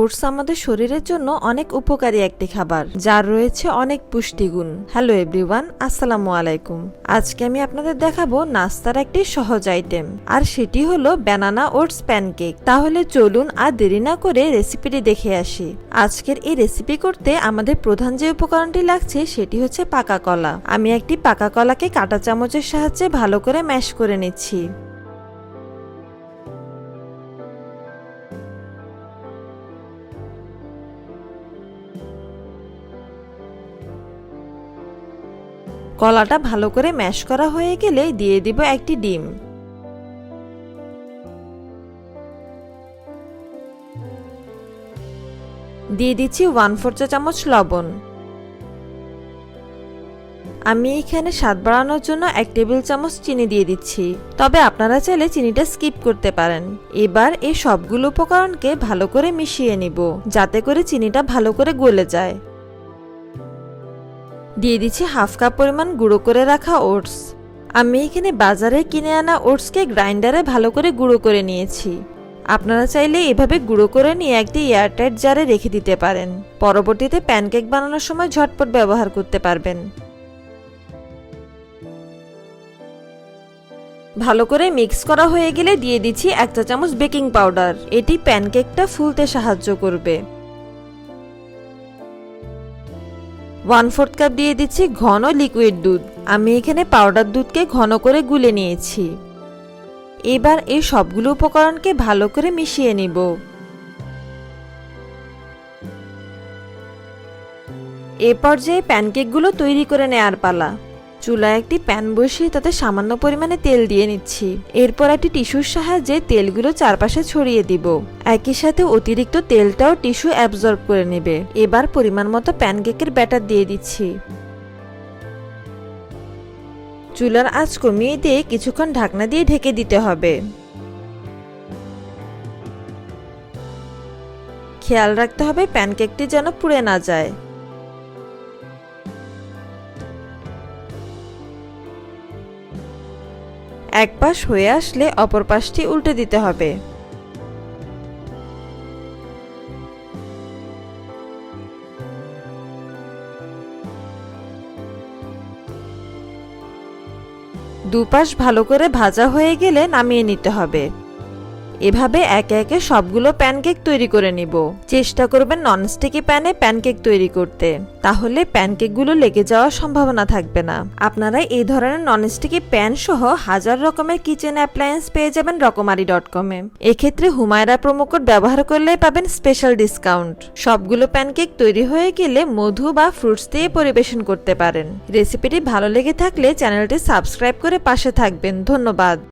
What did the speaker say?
Oats আমাদের শরীরের জন্য অনেক উপকারী একটি খাবার, যার রয়েছে অনেক পুষ্টিগুণ। হ্যালো এভরিওয়ান, আসসালামু আলাইকুম। আজকে আমি আপনাদের দেখাবো নাস্তার একটি সহজ আইটেম, আর সেটি হলো ব্যানানা ওটস প্যানকেক তাহলে চলুন আর দেরি না করে রেসিপিটি দেখে আসি। আজকের এই রেসিপি করতে আমাদের প্রধান যে উপকরণটি লাগছে, সেটি হচ্ছে পাকা কলা। আমি একটি পাকা কলাকে কাঁটা চামচের সাহায্যে ভালো করে ম্যাশ করে নিচ্ছি। কলাটা ভালো করে ম্যাশ করা হয়ে গেলে দিয়ে দিব একটি ডিম। দিয়ে দিচ্ছি ওয়ান ফোর চা চামচ লবণ। আমি এখানে স্বাদ বাড়ানোর জন্য এক টেবিল চামচ চিনি দিয়ে দিচ্ছি। তবে আপনারা চাইলে চিনিটা স্কিপ করতে পারেন। এবার এই সবগুলো উপকরণকে ভালো করে মিশিয়ে নিব, যাতে করে চিনিটা ভালো করে গলে যায়। দিয়ে দিচ্ছি হাফ কাপ পরিমাণ গুঁড়ো করে রাখা ওটস। আমি এখানে বাজারে কিনে আনা ওটসকে গ্রাইন্ডারে ভালো করে গুঁড়ো করে নিয়েছি। আপনারা চাইলে এভাবে গুঁড়ো করে নিয়ে একটি এয়ারটাইট জারে রেখে দিতে পারেন। পরবর্তীতে প্যানকেক বানানোর সময় ঝটপট ব্যবহার করতে পারবেন। ভালো করে মিক্স করা হয়ে গেলে দিয়ে দিচ্ছি এক চা চামচ বেকিং পাউডার। এটি প্যানকেকটা ফুলতে সাহায্য করবে। ওয়ান ফোর্থ কাপ দিয়ে দিচ্ছি ঘন লিকুইড দুধ। আমি এখানে পাউডার দুধকে ঘন করে গুলে নিয়েছি। এবার এই সবগুলো উপকরণকে ভালো করে মিশিয়ে নিব। এ পর্যায়ে প্যানকেকগুলো তৈরি করে নেয়ার পালা। চুলায় একটি প্যান বসিয়ে তাতে সামান্য পরিমাণে তেল দিয়ে নিচ্ছি। এরপর একটি টিস্যুর সাহায্যে তেলগুলো চারপাশে ছড়িয়ে দিব। একই সাথে অতিরিক্ত তেলটাও টিস্যু অ্যাবজর্ব করে নেবে। এবার পরিমাণ মতো প্যানকেকের ব্যাটার দিয়ে দিচ্ছি। চুলার আঁচ কমিয়ে দিয়ে কিছুক্ষণ ঢাকনা দিয়ে ঢেকে দিতে হবে। খেয়াল রাখতে হবে প্যানকেকটি যেন পুড়ে না যায়। এক পাশ হয়ে আসলে অপর পাশটি উল্টে দিতে হবে। দুপাশ ভালো করে ভাজা হয়ে গেলে নামিয়ে নিতে হবে। এভাবে একে একে সবগুলো প্যানকেক তৈরি করে নিব। চেষ্টা করবেন ননস্টিকি প্যানে প্যানকেক তৈরি করতে। তাহলে প্যানকেকগুলো লেগে যাওয়ার সম্ভাবনা থাকবে না। আপনারা এই ধরনের ননস্টিকি প্যান সহ হাজার রকমের কিচেন অ্যাপ্লায়েন্স পেয়ে যাবেন রকমারি ডট কমে এক্ষেত্রে হুমায়রা প্রোমোকোড ব্যবহার করলে পাবেন স্পেশাল ডিসকাউন্ট সবগুলো প্যানকেক তৈরি হয়ে গেলে মধু বা ফ্রুটস দিয়ে পরিবেশন করতে পারেন। রেসিপিটি ভালো লেগে থাকলে চ্যানেলটি সাবস্ক্রাইব করে পাশে থাকবেন। ধন্যবাদ।